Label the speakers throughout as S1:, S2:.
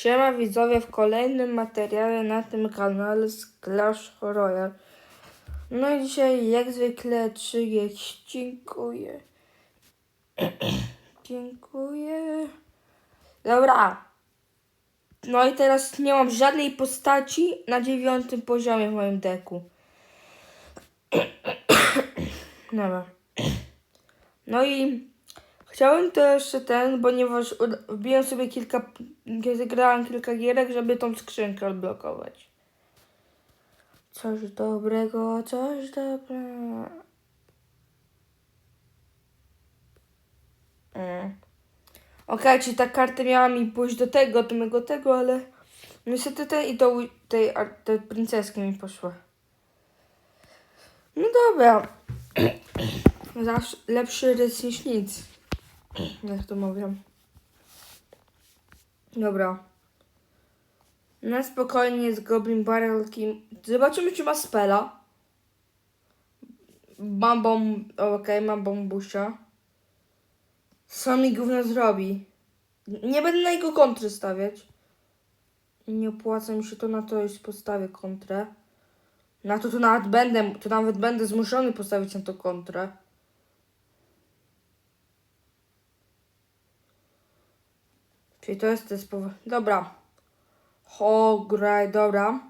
S1: Siema widzowie w kolejnym materiale na tym kanale z Clash Royale. No i dzisiaj jak zwykle Trzygiek dziękuję. dziękuję. Dobra. No i teraz nie mam żadnej postaci na dziewiątym poziomie w moim deku. Dobra. No i chciałem to jeszcze ten, ponieważ wbiłem sobie kilka, zagrałem kilka gierek, żeby tą skrzynkę odblokować. Coś dobrego, coś dobrego. Mm. Okej, czyli ta karta miała mi pójść do tego, do mego tego, ale niestety ten i do tej, tej princeski mi poszła. No dobra. Zawsze lepszy rys niż nic. Jak to mówią. Dobra. Na spokojnie z Goblin Barrelkiem. Zobaczymy, czy ma spela. Mam bomb... Okej, mam bombusia. Co mi gówno zrobi? Nie będę na jego kontry stawiać. Nie opłaca mi się to na to, już postawię kontrę. Na to to nawet będę, to nawet będę zmuszony postawić na to kontrę. Czyli to jest te powo- Dobra. Hograj, dobra.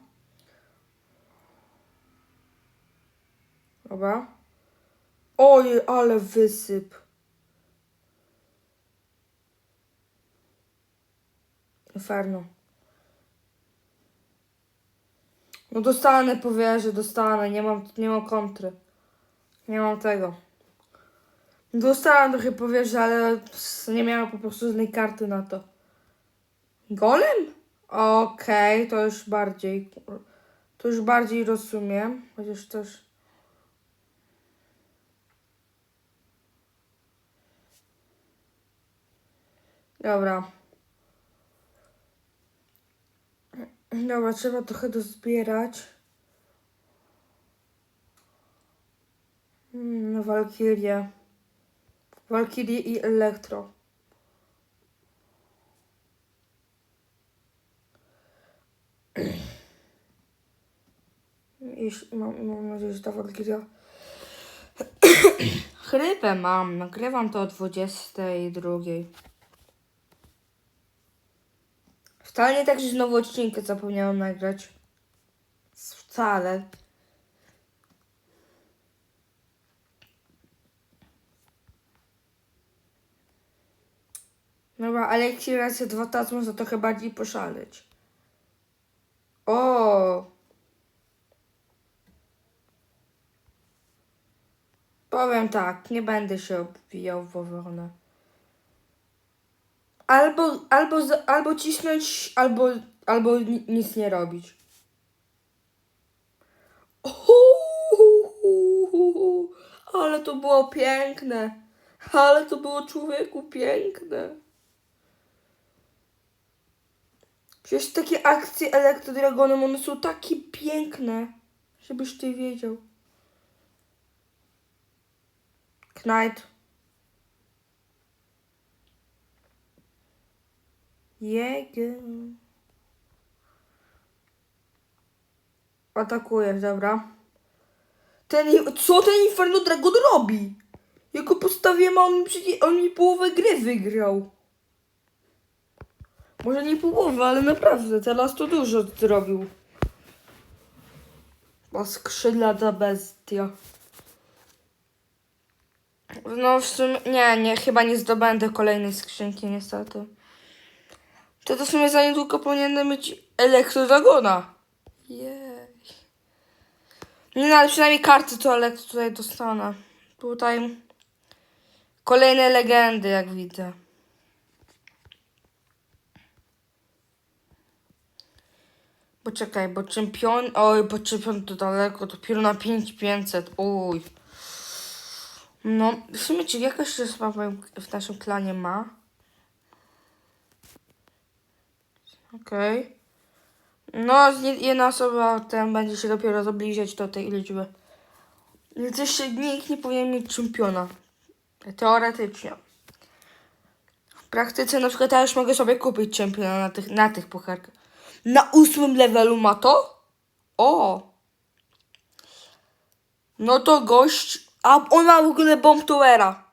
S1: Dobra. Ojej, ale wysyp. Inferno. No dostanę, powierzę, dostanę. Nie mam, nie mam kontry. Nie mam tego. Dostałam trochę powierzę, ale nie miałam po prostu żadnej karty na to. Golem? Okej, to już bardziej. To już bardziej rozumiem. Chociaż też. Dobra. Dobra, trzeba trochę dozbierać. Mm, Walkirię. Walkirię i Elektro. Mam, mam nadzieję, że ta Walkiria... Chrypę mam. Nagrywam to o 22. Wcale nie tak, że znowu odcinkę zapomniałam nagrać. Wcale. Dobra, ale jak się razy dwa teraz można trochę bardziej poszaleć. O! Powiem tak, nie będę się obwijał w wawronę. Albo, albo, albo cisnąć, albo, albo ni- nic nie robić. Uhuhuhu. Ale to było piękne. Ale to było człowieku piękne. Przecież takie akcje Elektrodragonem, one są takie piękne. Żebyś ty wiedział. Knight. Jego. Atakujesz, dobra. Ten, co ten Inferno Dragon robi? Ja go postawiłem, a on on mi połowę gry wygrał. Może nie połowę, ale naprawdę, teraz to dużo zrobił. O skrzydlata bestia. No w sumie, nie, nie, chyba nie zdobędę kolejnej skrzynki niestety. To to w sumie za niedługo powinienem mieć Elektrodragona. Jej. Nie no, ale przynajmniej karty to elektro tutaj dostanę. Tutaj kolejne legendy, jak widzę. Poczekaj, bo czempion... Oj, bo czempion to daleko, dopiero na 5500. Uj. No, w sumie czy jakaś osoba w, naszym klanie ma? Okej. No, z nie- jedna osoba ten będzie się dopiero zbliżać do tej liczby. Więc jeszcze nikt nie powinien mieć czempiona. Teoretycznie. W praktyce na przykład ja już mogę sobie kupić czempiona na tych, na tych pucharkach. Na ósmym levelu ma to? O! No to gość. A on ma w ogóle bomb towera.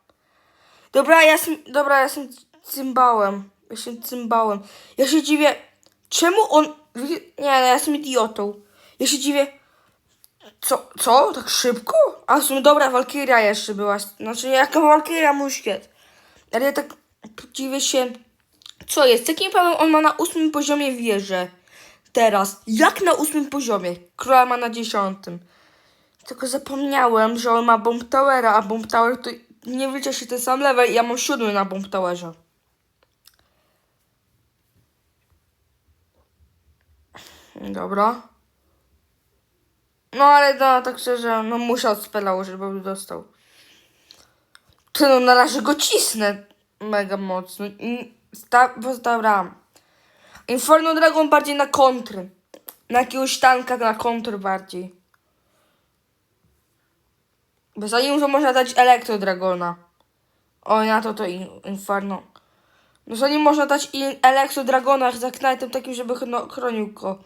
S1: Dobra, ja jestem. Dobra, ja jestem cymbałem. Jestem cymbałem. Ja się dziwię. Czemu on. Nie, ja jestem idiotą. Ja się dziwię. Co? Co? Tak szybko? A w sumie dobra, Walkyria jeszcze była. Znaczy, jaka Walkyria muszkiet. Ale ja tak dziwię się. Co jest? Jakim prawem on ma na ósmym poziomie wieżę? Teraz. Jak na ósmym poziomie? Króla ma na dziesiątym. Tylko zapomniałem, że on ma Bomb Towera, a Bomb Tower to nie wlicza się ten sam level ja mam siódmy na Bomb Towerze. Dobra. No ale no, tak szczerze, no od spela użyć, bo dostał. Ty no na razie go cisnę mega mocno. Sta, bo-. Inferno Dragon bardziej na kontry. Na jakiegoś tanka na kontr bardziej. Bo za nim to można dać Elektro Dragona. O, na to to in, Inferno. No za nim można dać Elektro Dragona z Knightem takim, żeby ch- chronił go.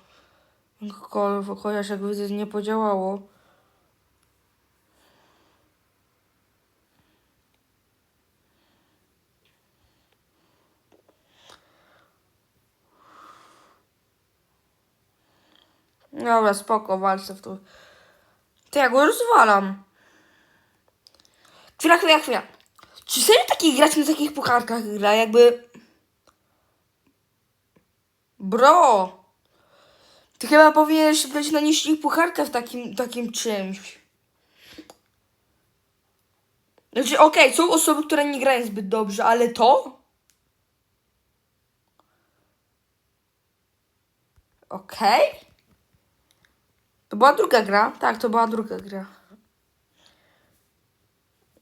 S1: Ko, chociaż jak widzę nie podziałało. Dobra, spoko, walczę w to. To ja go rozwalam. Chwila, chwila, chwila. Czy serio taki grać na takich pucharkach gra, jakby... Bro! Ty chyba powinieneś być na niższych pucharkach w takim, takim czymś. Znaczy, okej, są osoby, które nie grają zbyt dobrze, ale to? Okej. To była druga gra? Tak, to była druga gra.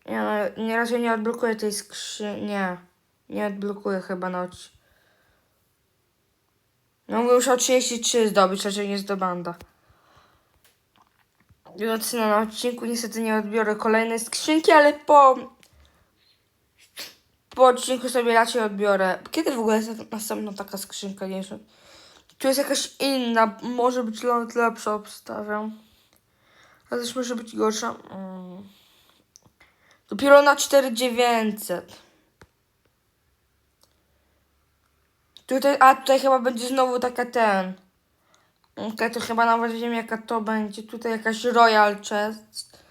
S1: No, nie razie nie odblokuję tej skrzy... Nie. Nie odblokuję chyba na odci... No muszę o 33 zdobyć, raczej nie zdobędę. Więc no, na odcinku niestety nie odbiorę kolejnej skrzynki, ale po... Po odcinku sobie raczej odbiorę. Kiedy w ogóle jest następna taka skrzynka? Nie wiem. Tu jest jakaś inna, może być lepsza, obstawiam. Ale też może być gorsza. Mm. Dopiero na 4900. Tutaj, a tutaj chyba będzie znowu taka ten. Okej, to chyba nawet wiem jaka to będzie. Tutaj jakaś Royal Chest.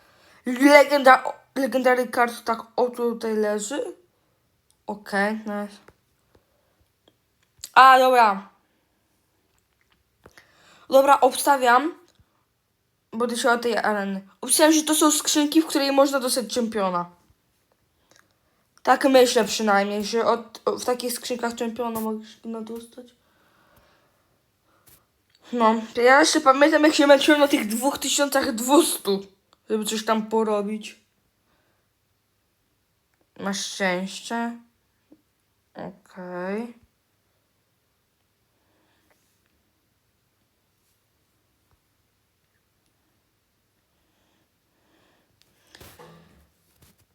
S1: Legenda, Legendary Card tak o tutaj leży. Okej, nice. A, dobra. Dobra, obstawiam. Bo o tej areny. Obstawiam, że to są skrzynki, w której można dostać czempiona. Tak myślę przynajmniej, że od, w takich skrzynkach czempiona można dostać. No, ja jeszcze pamiętam jak się męczyłem na tych 2200, żeby coś tam porobić. Masz szczęście. Okej.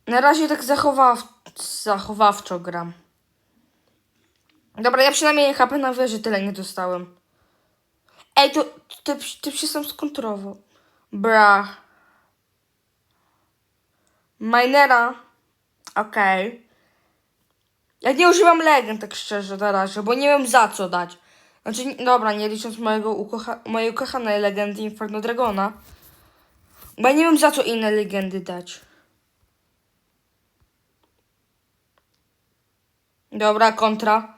S1: Na razie tak zachowaw... zachowawczo gram. Dobra, ja przynajmniej HP na wieży tyle nie dostałem. Ej, to ty, ty się sam skontrował. Bra. Minera. Okej. Ja nie używam legend, tak szczerze, na razie, bo nie wiem za co dać. Znaczy, dobra, nie licząc mojego ukocha mojej ukochanej legendy Inferno Dragona. Bo ja nie wiem za co inne legendy dać. Dobra, kontra.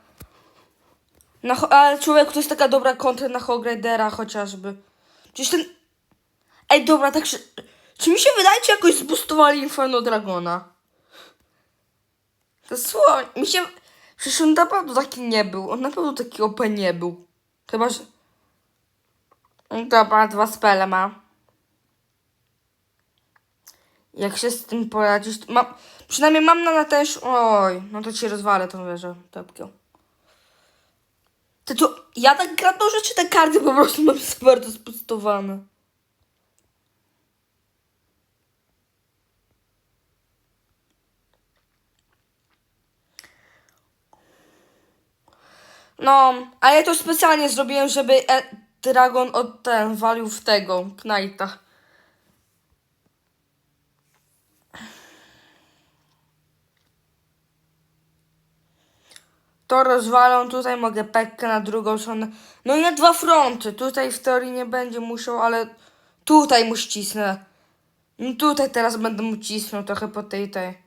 S1: Na, ale człowiek, to jest taka dobra kontra na Hogridera chociażby. Przecież ten... Ej, dobra, tak się... Czy mi się wydaje, czy jakoś zboostowali Inferno Dragona? To słowo, mi się... Przecież on naprawdę taki nie był. On na pewno taki OP nie był. Chyba, że... Dobra, dwa spele ma. Jak się z tym poradzisz... Mam... Przynajmniej mam na, na też... Oj, no to ci rozwalę tą wieżę. Topkią. To, to ja tak gram dobrze, czy te karty po prostu mam bardzo spustowane? No, ale ja to specjalnie zrobiłem, żeby e Dragon od ten walił w tego, Knighta. To rozwalą, tutaj mogę pekkę na drugą stronę. No i na dwa fronty. Tutaj w teorii nie będzie musiał, ale tutaj mu ścisnę. No tutaj teraz będę mu cisnął trochę po tej tej.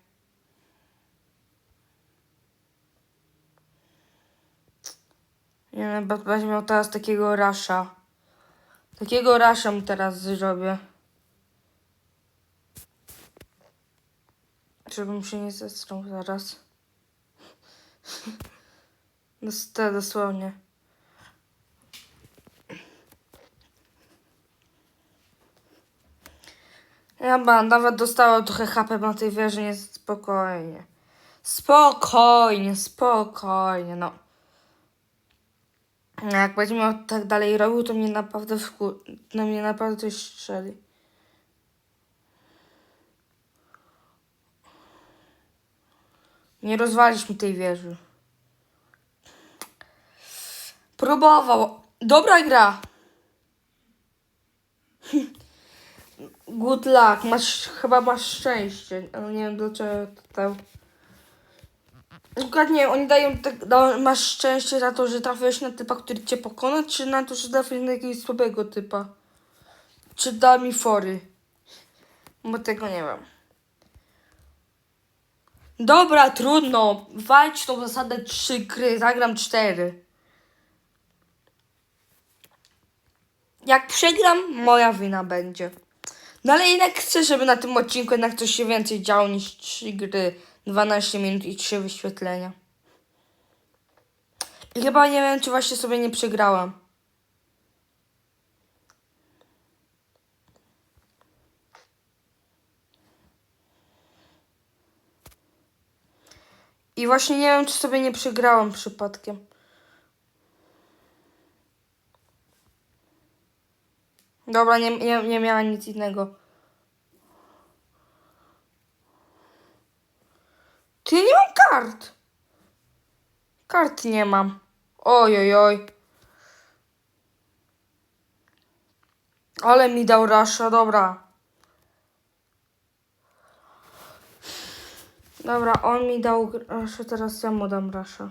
S1: Nie wiem, będzie miał teraz takiego rasza. Takiego rasza mu teraz zrobię. Żebym się nie zestrał zaraz. Dos- to dosłownie. Ja ba, nawet dostałem trochę HP na tej wieży, nie spokojnie. Spokojnie, spokojnie, no. Jak będzie miał tak dalej robił, to mnie naprawdę wku... na mnie naprawdę coś strzeli. Nie rozwalisz mi tej wieży. Próbował. Dobra gra. Good luck. Masz, chyba masz szczęście. Ale nie wiem dlaczego to. Dokładnie, oni dają, tak, da, masz szczęście za to, że trafiłeś na typa, który cię pokona, czy na to, że trafiłeś na jakiegoś słabego typa? Czy da mi fory? Bo tego nie wiem. Dobra, trudno. Walcz tą zasadę trzy gry, zagram cztery. Jak przegram, moja wina będzie. No ale jednak chcę, żeby na tym odcinku jednak coś się więcej działo niż 3 gry, 12 minut i 3 wyświetlenia. I chyba nie wiem, czy właśnie sobie nie przegrałam. I właśnie nie wiem, czy sobie nie przegrałam przypadkiem. Dobra, nie, nie, nie miała nic innego. Ty nie mam kart. Kart nie mam. Oj, oj, oj. Ale mi dał rasza, dobra. Dobra, on mi dał rasza, teraz ja mu dam rasza.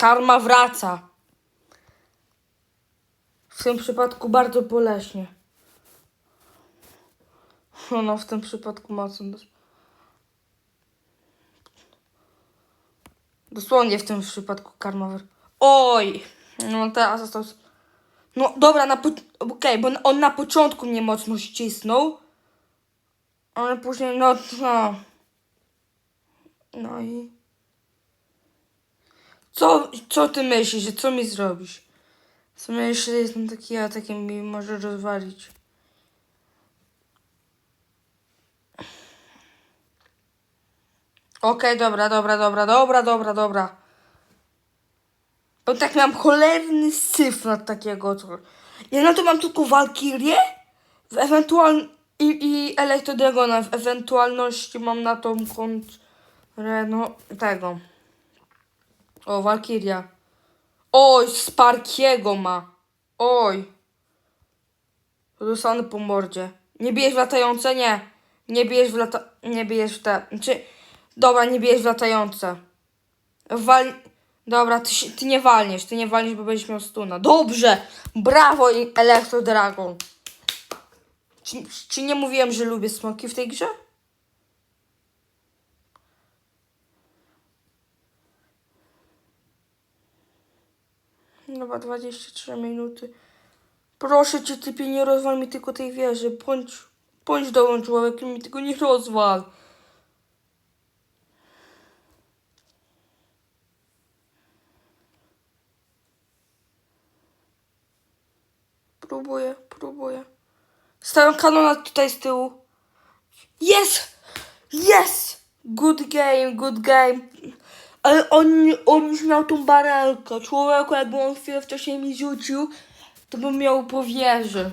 S1: Karma wraca. W tym przypadku bardzo boleśnie. No, w tym przypadku mocno. dos- Dosłownie w tym przypadku karma Oj! No teraz został... No dobra, na po... okej, bo on na początku mnie mocno ścisnął. Ale później, no... No, no i... Co, co ty myślisz, że co mi zrobisz? Co myślisz, że jestem taki, a takie mi może rozwalić? Okej, dobra, dobra, dobra, dobra, dobra, dobra. Bo tak miałem cholerny syf na takiego. Ja na to mam tylko Walkirię w ewentual... i, i Elektrodragona. W ewentualności mam na tą kontrę, no, tego. O, Walkiria. Oj, Sparkiego ma. Oj. Dostanę po mordzie. Nie bijesz w latające? Nie. Nie bijesz w lata... Nie bijesz w te... Znaczy... Dobra, nie bijesz w latające. Wal... Dobra, ty, się, ty nie walniesz, ty nie walniesz, bo będziesz miał stuna. Dobrze! Brawo, Elektro Dragon. Czy, czy nie mówiłem, że lubię smoki w tej grze? Dobra, 23 minuty. Proszę cię, typie, nie rozwal mi tylko tej wieży. Bądź, bądź dobrym człowiekiem, mi tego nie rozwal. Próbuję, próbuję. Stawiam kanona tutaj z tyłu. Yes! Yes! Good game, good game. Ale on, on już miał tą barelkę. Człowieku, jakby on chwilę wcześniej mi rzucił, to bym miał po wieży.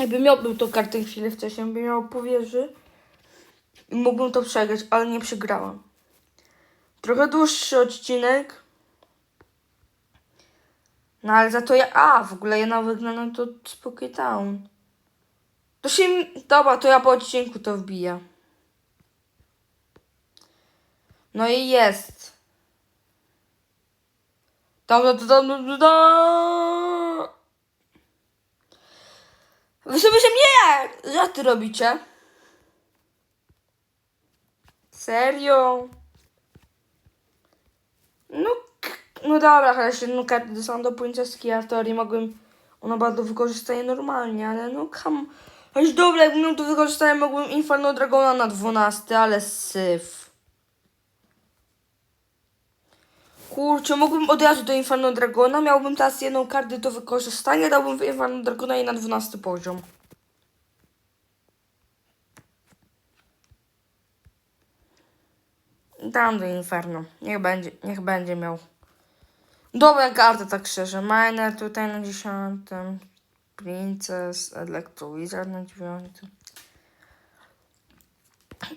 S1: Jakby miałbym tą kartę chwilę wcześniej, bym miał po wieży. i mógłbym to przegrać, ale nie przegrałam. Trochę dłuższy odcinek. No ale za to ja. A, w ogóle ja wyglądam to Spooky Town. To się. Dobra, to ja po odcinku to wbiję. No i jest. Dam, dam, dam, dam, dam. Wy sobie się mnie żarty robicie. Serio? No, no dobra, chociaż kartę dostałam do princeski, a w teorii mogłem ona bardzo wykorzystać normalnie, ale no kam. Choć dobra, jakbym to wykorzystać, mogłem Inferno Dragona na 12, ale syf. Kurczę, mógłbym od razu do Inferno Dragona, miałbym teraz jedną kartę do wykorzystania, dałbym w Inferno Dragona i na 12 poziom. Dam do Inferno. Niech będzie, niech będzie miał. Dobra karta, tak szczerze. Miner tutaj na 10. Princess, Electrowizard na 9.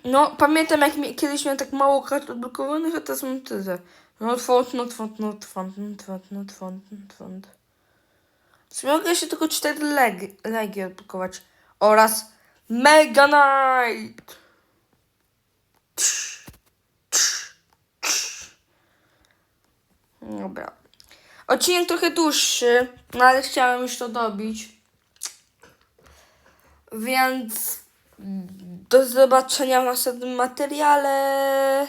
S1: No, pamiętam jak mi, kiedyś miałem tak mało kart odblokowanych, a teraz mam tyle. Not font, not font, not font, not font, not font, not font. W sumie mogę jeszcze tylko 4 legi, legi odblokować. Oraz Mega Knight! Dobra. Odcinek trochę dłuższy, no ale chciałem już to dobić. Więc do zobaczenia w następnym materiale.